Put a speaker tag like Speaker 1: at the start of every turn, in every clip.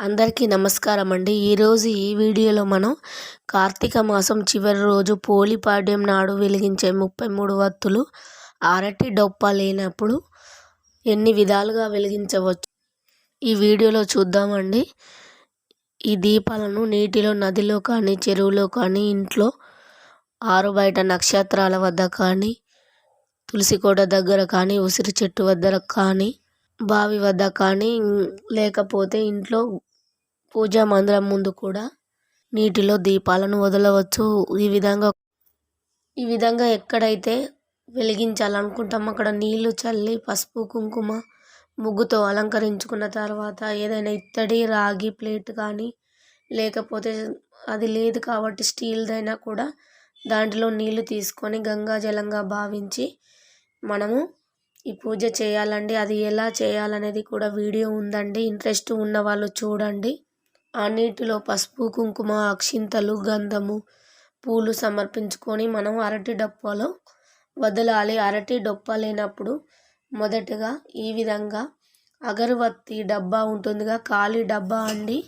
Speaker 1: అందరికీ నమస్కారం అండి ఈరోజు ఈ వీడియోలో మనం కార్తీక మాసం చివరి రోజు పోలిపాడ్యం నాడు వెలిగించే ముప్పై మూడు వత్తులు అరటి డొప్ప లేనప్పుడు ఎన్ని విధాలుగా వెలిగించవచ్చు? ఈ వీడియోలో చూద్దామండి. ఈ దీపాలను నీటిలో నదిలో కానీ చెరువులో కానీ ఇంట్లో ఆరు బయట నక్షత్రాల వద్ద కానీ తులసి కోట దగ్గర కానీ ఉసిరి చెట్టు వద్ద కానీ బావి వద్ద కానీ లేకపోతే ఇంట్లో పూజా మందిరం ముందు కూడా నీటిలో దీపాలను వదలవచ్చు. ఈ విధంగా ఈ విధంగా ఎక్కడైతే వెలిగించాలనుకుంటాం అక్కడ నీళ్ళు చల్లి పసుపు కుంకుమ ముగ్గుతో అలంకరించుకున్న తర్వాత ఏదైనా ఇత్తడి రాగి ప్లేట్ కానీ లేకపోతే అది లేదు కాబట్టి స్టీల్దైనా కూడా దాంట్లో నీళ్ళు తీసుకొని గంగాజలంగా భావించి మనము ఈ పూజ చేయాలండి. అది ఎలా చేయాలనేది కూడా వీడియో ఉందండి. ఇంట్రెస్ట్ ఉన్న వాళ్ళు చూడండి. ఆ నీటిలో పసుపు కుంకుమ అక్షింతలు గంధము పూలు సమర్పించుకొని మనం అరటి డప్పాలో వదలాలి. అరటి డొప్ప లేనప్పుడు మొదటగా ఈ విధంగా అగరవత్తి డబ్బా ఉంటుందిగా. ఖాళీ డబ్బా అండి.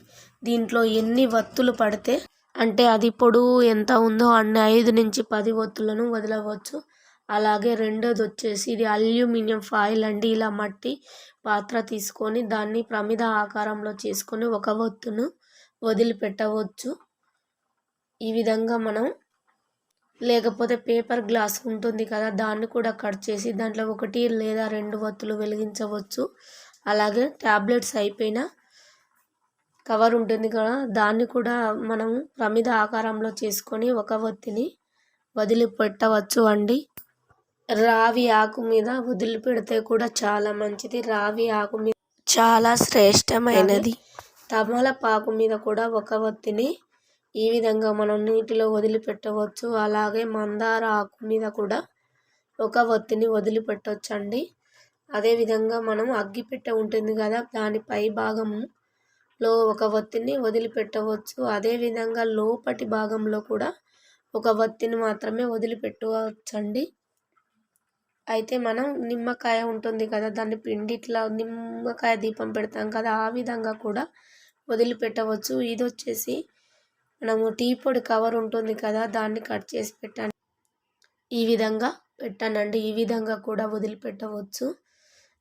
Speaker 1: దీంట్లో ఎన్ని వత్తులు పడితే అంటే అది పొడవు ఎంత ఉందో అన్ని ఐదు నుంచి పది వత్తులను వదలవచ్చు. అలాగే రెండోది వచ్చేసి ఇది అల్యూమినియం ఫాయిల్ అండి. ఇలా మట్టి పాత్ర తీసుకొని దాన్ని ప్రమిద ఆకారంలో చేసుకొని ఒక ఒత్తును వదిలిపెట్టవచ్చు. ఈ విధంగా మనం లేకపోతే పేపర్ గ్లాస్ ఉంటుంది కదా దాన్ని కూడా కట్ చేసి దాంట్లో ఒకటి లేదా రెండు వత్తులు వెలిగించవచ్చు. అలాగే ట్యాబ్లెట్స్ అయిపోయిన కవర్ ఉంటుంది కదా దాన్ని కూడా మనం ప్రమిద ఆకారంలో చేసుకొని ఒక ఒత్తిని వదిలిపెట్టవచ్చు అండి. రావి ఆకు మీద వదిలిపెడితే కూడా చాలా మంచిది. రావి ఆకు మీద చాలా శ్రేష్టమైనది. తమలపాకు మీద కూడా ఒక ఒత్తిని ఈ విధంగా మనం నీటిలో వదిలిపెట్టవచ్చు. అలాగే మందార ఆకు మీద కూడా ఒక ఒత్తిని వదిలిపెట్టవచ్చండి అదేవిధంగా మనం అగ్గిపెట్టె ఉంటుంది కదా దాని పై భాగంలో ఒక ఒత్తిని వదిలిపెట్టవచ్చు. అదేవిధంగా లోపటి భాగంలో కూడా ఒక ఒత్తిని మాత్రమే వదిలిపెట్టవచ్చండి. అయితే మనం నిమ్మకాయ ఉంటుంది కదా దాన్ని పిండి ఇట్లా నిమ్మకాయ దీపం పెడతాం కదా ఆ విధంగా కూడా వదిలిపెట్టవచ్చు. ఇది వచ్చేసి మనము టీ పొడి కవర్ ఉంటుంది కదా దాన్ని కట్ చేసి పెట్టండి. ఈ విధంగా పెట్టానండి ఈ విధంగా కూడా వదిలిపెట్టవచ్చు.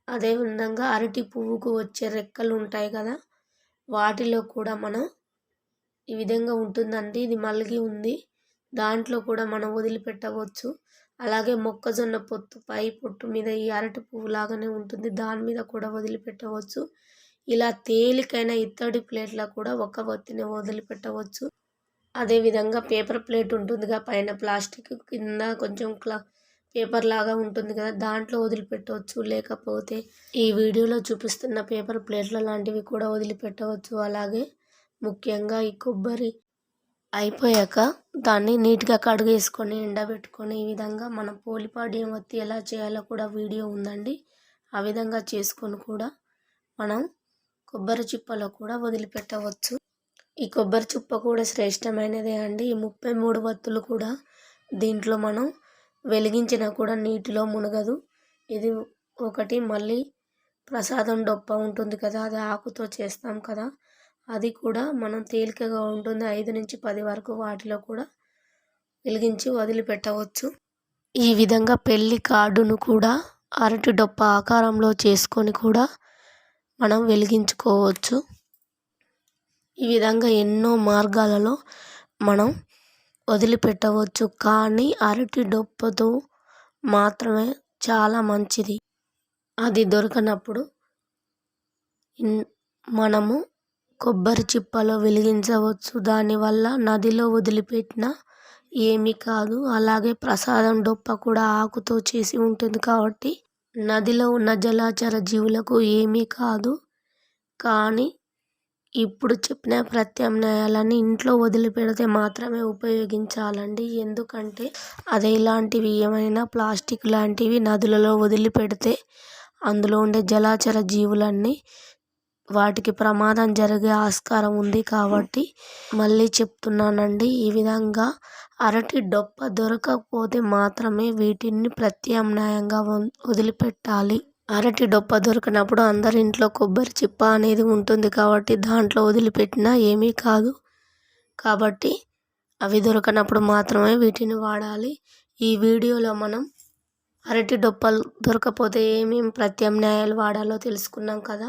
Speaker 1: అదేవిధంగా అరటి పువ్వుకు వచ్చే రెక్కలు ఉంటాయి కదా వాటిలో కూడా మనం ఈ విధంగా ఉంటుందండి. ఇది మలిగి ఉంది దాంట్లో కూడా మనం వదిలిపెట్టవచ్చు. అలాగే మొక్కజొన్న పొత్తు పై పొట్టు మీద ఈ అరటి పువ్వు లాగానే ఉంటుంది. దాని మీద కూడా వదిలిపెట్టవచ్చు. ఇలా తేలికైన ఇత్తడి ప్లేట్లో కూడా ఒక ఒత్తిని వదిలిపెట్టవచ్చు. అదేవిధంగా పేపర్ ప్లేట్ ఉంటుందిగా పైన ప్లాస్టిక్ కింద కొంచెం క్లా పేపర్ లాగా ఉంటుంది కదా దాంట్లో వదిలిపెట్టవచ్చు. లేకపోతే ఈ వీడియోలో చూపిస్తున్న పేపర్ ప్లేట్ల లాంటివి కూడా వదిలిపెట్టవచ్చు. అలాగే ముఖ్యంగా ఈ కొబ్బరి అయిపోయాక దాన్ని నీట్గా కడుగేసుకొని ఎండబెట్టుకొని ఈ విధంగా మన పోలిపాడ్యం వత్తి ఎలా చేయాలో కూడా వీడియో ఉందండి. ఆ విధంగా చేసుకొని కూడా మనం కొబ్బరి చిప్పలో కూడా వదిలిపెట్టవచ్చు. ఈ కొబ్బరి చిప్ప కూడా శ్రేష్టమైనదే అండి. ఈ ముప్పై మూడు వత్తులు కూడా దీంట్లో మనం వెలిగించినా కూడా నీటిలో మునగదు. ఇది ఒకటి మళ్ళీ ప్రసాదం డొప్ప ఉంటుంది కదా అది ఆకుతో చేస్తాం కదా. అది కూడా మనం తేలికగా ఉంటుంది. ఐదు నుంచి పది వరకు వాటిలో కూడా వెలిగించి వదిలిపెట్టవచ్చు. ఈ విధంగా పెళ్ళి కార్డును కూడా అరటి డొప్ప ఆకారంలో చేసుకొని కూడా మనం వెలిగించుకోవచ్చు. ఈ విధంగా ఎన్నో మార్గాలలో మనం వదిలిపెట్టవచ్చు. కానీ అరటి డొప్పతో మాత్రమే చాలా మంచిది. అది దొరకనప్పుడు మనము కొబ్బరి చిప్పలో వెలిగించవచ్చు. దానివల్ల నదిలో వదిలిపెట్టిన ఏమీ కాదు. అలాగే ప్రసాదం డొప్ప కూడా ఆకుతో చేసి ఉంటుంది కాబట్టి నదిలో ఉన్న జలాచర జీవులకు ఏమీ కాదు. కానీ ఇప్పుడు చెప్పిన ప్రత్యామ్నాయాలని ఇంట్లో వదిలిపెడితే మాత్రమే ఉపయోగించాలండి. ఎందుకంటే అదే ఇలాంటివి ఏమైనా ప్లాస్టిక్ లాంటివి నదులలో వదిలిపెడితే అందులో ఉండే జలాచర జీవులన్నీ వాటికి ప్రమాదం జరిగే ఆస్కారం ఉంది కాబట్టి మళ్ళీ చెప్తున్నానండి. ఈ విధంగా అరటి డొప్ప దొరకకపోతే మాత్రమే వీటిని ప్రత్యామ్నాయంగా వదిలిపెట్టాలి. అరటి డొప్ప దొరికినప్పుడు అందరి ఇంట్లో కొబ్బరి చిప్ప అనేది ఉంటుంది కాబట్టి దాంట్లో వదిలిపెట్టినా ఏమీ కాదు. కాబట్టి అవి దొరకనప్పుడు మాత్రమే వీటిని వాడాలి. ఈ వీడియోలో మనం అరటి డొప్పలు దొరకపోతే ఏమేమి ప్రత్యామ్నాయాలు వాడాలో తెలుసుకున్నాం కదా.